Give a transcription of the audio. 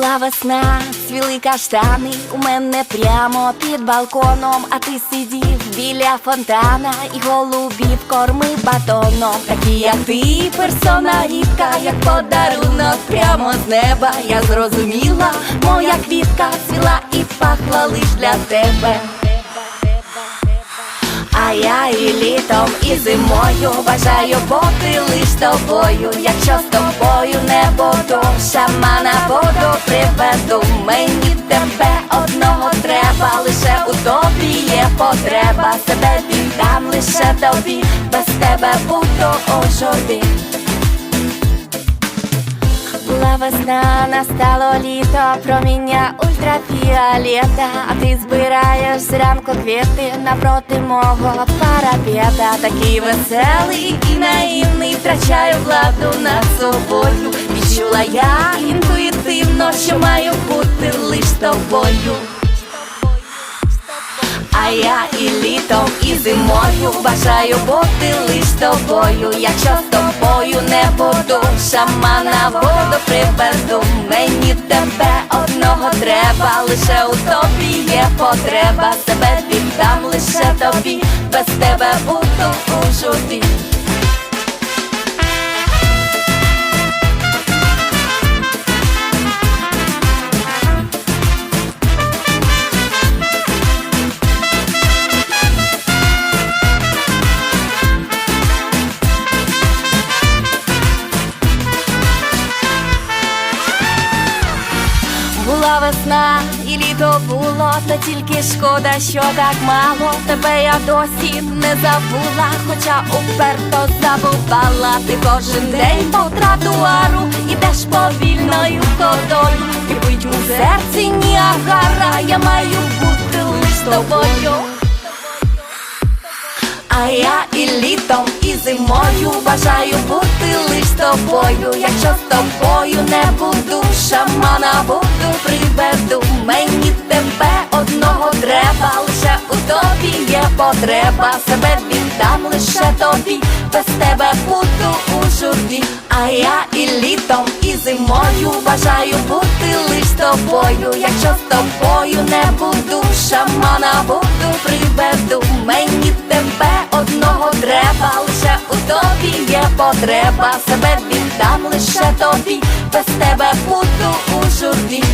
Була весна, цвіли каштани у мене прямо під балконом, а ти сидів біля фонтана і голубів кормив батоном. Такі, як ти, персона рідка, як подарунок прямо з неба. Я зрозуміла, моя квітка цвіла і пахла лиш для тебе. А я і літом, і зимою бажаю бути лиш тобою. Якщо з тобою шамана воду приведу. Мені тебе одного треба, лише у тобі є потреба. Себе віддам лише тобі, без тебе буду у журбі. Була весна, настало літо, проміння ультрафіолета А ти збираєш зранку квіти напроти мого парапета Такий веселий і наївний, втрачаю владу над собою Відчула я інтуїтивно, що маю бути лиш тобою а я і літом, і зимою бажаю бути лиш тобою. Якщо з тобою не буду, шамана воду приведу. Мені тебе одного треба, лише у тобі є потреба. Себе віддам лише тобі, без тебе у. Була весна і літо було, та тільки шкода, що так мало. Тебе я досі не забула, хоча уперто забувала. Ти кожен день по тротуару ідеш повільною ходою. Кипить у серці Ніагара, я маю бути лиш тобою. А я і літом, і зимою бажаю бути лиш тобою. Якщо з тобою не буду, шамана буду потреба. Себе віддам лише тобі, без тебе буду у журбі. А я і літом, і зимою бажаю бути лиш тобою. Якщо з тобою не буду, шамана буду приведу. Мені тебе одного треба, лише у тобі є потреба. Себе віддам лише тобі, без тебе буду у журбі.